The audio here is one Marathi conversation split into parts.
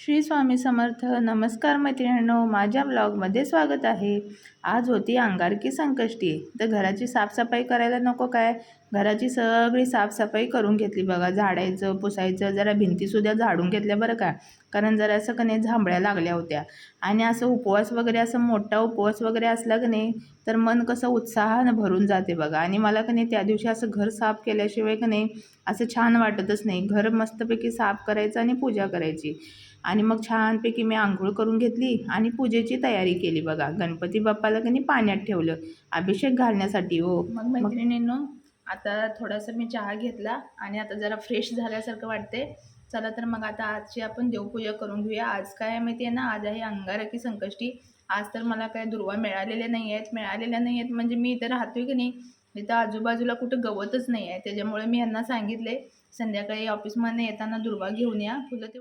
श्री स्वामी समर्थ. नमस्कार मैत्रिणींनो माझ्या ब्लॉगमध्ये स्वागत आहे. आज होती अंगारकी संकष्टी. तर घराची साफसफाई करायला नको काय? घराची सगळी साफसफाई करून घेतली बघा. झाडायचं पुसायचं जरा भिंतीसुद्धा झाडून घेतल्या बरं का? कारण जरा असं का नाही झांबळ्या लागल्या होत्या. आणि असं उपवास वगैरे असं मोठा उपवास वगैरे असला की नाही तर मन कसं उत्साहानं भरून जाते बघा. आणि मला का नाही त्या दिवशी असं घर साफ केल्याशिवाय का नाही असं छान वाटतच नाही. घर मस्तपैकी साफ करायचं आणि पूजा करायची. आणि मग छानपैकी मी आंघोळ करून घेतली आणि पूजेची तयारी केली बघा. गणपती बाप्पाला कनी पाण्यात ठेवलं. अभिषेक घालण्यासाठी हो. मग मैत्रिणींनो आता थोडासा मी चहा घेतला आणि आता जरा फ्रेश झाल्यासारखं वाटते चला तर मग आता आजची आपण देवपूजा करून घेऊया. आज काय माहिती आहे ना? आज आहे अंगारकी संकष्टी. आज तर मला काय दुर्वा मिळालेल्या नाही आहेत मिळालेल्या नाही आहेत म्हणजे मी इथं राहतोय की नाही? इथं आजूबाजूला कुठं गवतच नाही आहे त्याच्यामुळे मी यांना सांगितले संध्याकाळी ऑफिसमध्ये येताना दुर्वा घेऊन या. फुलं ते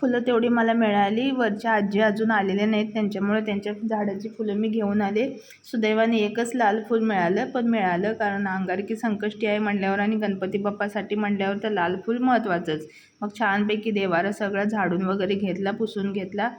फुलं तेवढी मला मिळाली. वरच्या आजी अजून आलेले नाहीत. त्यांच्यामुळे त्यांच्या झाडाची फुलं मी घेऊन आले. सुदैवाने एकच लाल फूल मिळालं पण मिळालं कारण अंगारकी संकष्टी आहे म्हणल्यावर आणि गणपती बाप्पासाठी म्हणल्यावर तर लाल फूल महत्त्वाचंच. मग छानपैकी देवारा सगळं झाडून वगैरे घेतला पुसून घेतला.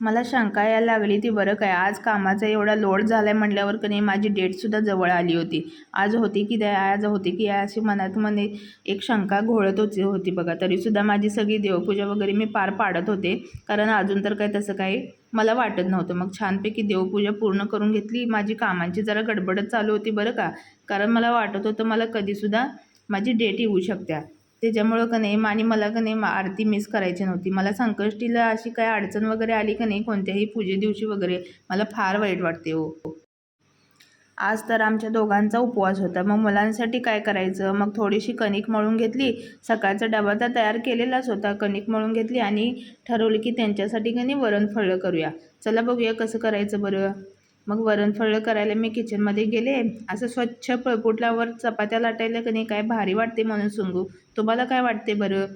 मला शंका यायला लागली ती बरं काय? आज कामाचा एवढा लोड झाला आहे म्हटल्यावर कधी नाही माझी डेटसुद्धा जवळ आली होती. आज होती की द्या आज होती की या अशी मनात मने एक शंका घोळत होती होती बघा. तरीसुद्धा माझी सगळी देवपूजा वगैरे मी पार पाडत होते. कारण अजून तर काय तसं काही मला वाटत नव्हतं. मग छानपैकी देवपूजा पूर्ण करून घेतली. माझी कामांची जरा गडबडच चालू होती बरं का? कारण मला वाटत होतं मला कधीसुद्धा माझी डेट येऊ शकत्या. त्याच्यामुळं का नाही आणि मला का नाही आरती मिस करायची नव्हती. मला संकष्टीला अशी काय अडचण वगैरे आली का नाही कोणत्याही पूजे दिवशी वगैरे मला फार वाईट वाटते हो. आज तर आमच्या दोघांचा उपवास होता. मग मुलांसाठी काय करायचं? मग थोडीशी कणिक मळून घेतली. सकाळचा डबा तर तयार केलेलाच होता. कणिक मळून घेतली आणि ठरवलं की त्यांच्यासाठी का नाही वरण फळं करूया. चला बघूया कसं करायचं बरं. मग वरणफळं करायला मी किचनमध्ये गेले. असं स्वच्छ पळपुटल्यावर चपात्या लाटायला का नाही काय भारी वाटते म्हणून सांगू. तुम्हाला काय वाटते बरं?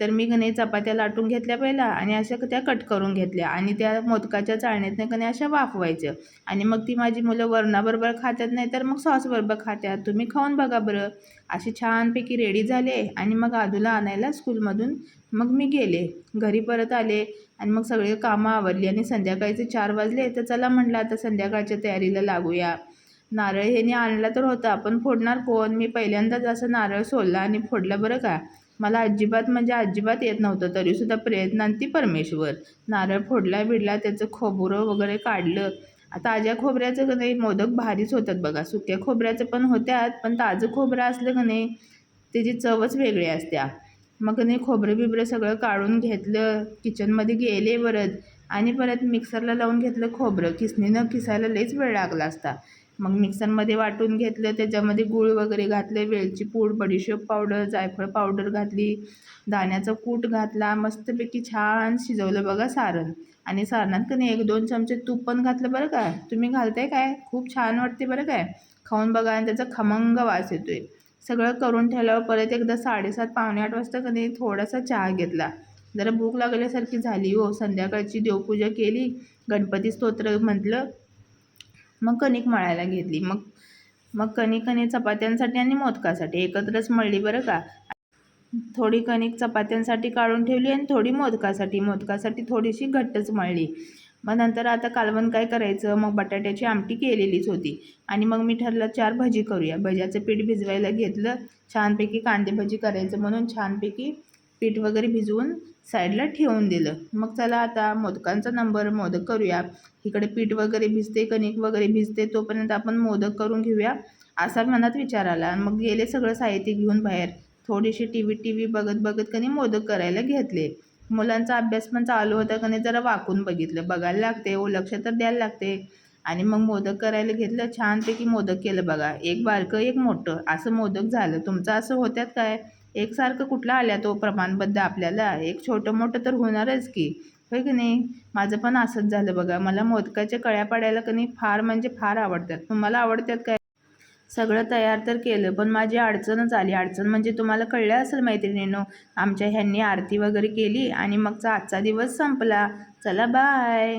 तर मी कणी चपात्या लाटून घेतल्या पहिला आणि अशा त्या कट करून घेतल्या आणि त्या मोदकाच्या चाळण्यातनं कणी अशा वाफवायच्या. आणि मग ती माझी मुलं वरणाबरोबर खात्यात नाही तर मग सॉसबरोबर खात्यात. तुम्ही खाऊन बघा बरं. असे छानपैकी रेडी झाले आणि मग आदूला आणायला स्कूलमधून मग मी गेले. घरी परत आले. आणि मग सगळे कामं आवरली आणि संध्याकाळचे चार वाजले तर चला म्हटलं आता संध्याकाळच्या तयारीला लागूया. नारळ ह्याने आणला तर होता आपण फोडणार कोण? मी पहिल्यांदाच असं नारळ सोडला आणि फोडला बरं का. मला अजिबात म्हणजे अजिबात येत नव्हतं तरीसुद्धा प्रयत्नांती परमेश्वर. नारळ फोडला बिडला त्याचं खोबरं वगैरे काढलं. ताज्या खोबऱ्याचं का नाही मोदक भारीच होतात बघा. सुक्या खोबऱ्याचं पण होत्यात पण ताजं खोबरं असलं का नाही त्याची चवच वेगळी असत्या. मग नाही खोबरं बिबरं सगळं काढून घेतलं किचनमध्ये गेले परत आणि परत मिक्सरला लावून घेतलं खोबरं. किसणीनं किसायला लईच वेळ लागला असता. मग मिक्सरमध्ये वाटून घेतलं त्याच्यामध्ये गूळ वगैरे घातलं वेलची पूड बडीशेप पावडर जायफळ पावडर घातली दाण्याचा कूट घातला मस्तपैकी छान शिजवलं बघा सारण. आणि सारणात का नाही एक दोन चमचे तूप पण घातलं बरं का. तुम्ही घालताय काय? खूप छान वाटते बरं काय. खाऊन बघा आणि त्याचा खमंग वास येतोय. सगळं करून ठेवल्यावर परत एकदा साडेसात पावणे आठ वाजता कधी थोडासा चहा घेतला. जरा भूक लागल्यासारखी झाली हो. संध्याकाळची देवपूजा केली. गणपती स्तोत्र म्हटलं. मग कणिक मळायला घेतली. मग मग कणिक आणि चपात्यांसाठी आणि मोदकासाठी. एकत्रच मळली बरं का? थोडी कणिक चपात्यांसाठी काढून ठेवली आणि थोडी मोदकासाठी. मोदकासाठी थोडीशी घट्टच मळली. मग नंतर आता कालवण काय करायचं? मग बटाट्याची आमटी केलेलीच होती. आणि मग मी ठरलं चार भजी करूया. भज्याचं पीठ भिजवायला घेतलं. छानपैकी कांदे भजी करायचं म्हणून छानपैकी पीठ वगैरे भिजवून साईडला ठेवून दिलं. मग चला आता मोदकांचा नंबर मोदक करूया. इकडे पीठ वगैरे भिजते कणिक वगैरे भिजते तोपर्यंत आपण मोदक करून घेऊया असा मनात विचार आला. मग गेले सगळं साहित्य घेऊन बाहेर. थोडीशी टी व्ही टी व्ही बघत बघत कधी मोदक करायला घेतले. मुलांचा अभ्यास पण चालू होता का नाही जरा वाकून बघितलं. बघायला लागते ओ लक्ष तर द्यायला लागते. आणि मग मोदक करायला घेतलं छानपैकी मोदक केलं बघा. एक बारकं एक मोठं. असं मोदक झालं. तुमचं असं होत्यात काय? एकसारखं कुठला आल्या तो प्रमाणबद्ध आपल्याला? एक छोटं मोठं तर होणारच की. होय की नाही? माझं पण असंच झालं बघा. मला मोदकाच्या कळ्या पाडायला का नाही फार म्हणजे फार आवडतात. तुम्हाला आवडतात काय? सगळं तयार तर केलं पण माझी अडचणच आली. अडचण म्हणजे तुम्हाला कळलं असेल मैत्रिणींनो आमच्या ह्यांनी आरती वगैरे केली आणि मगचा आजचा दिवस संपला. चला बाय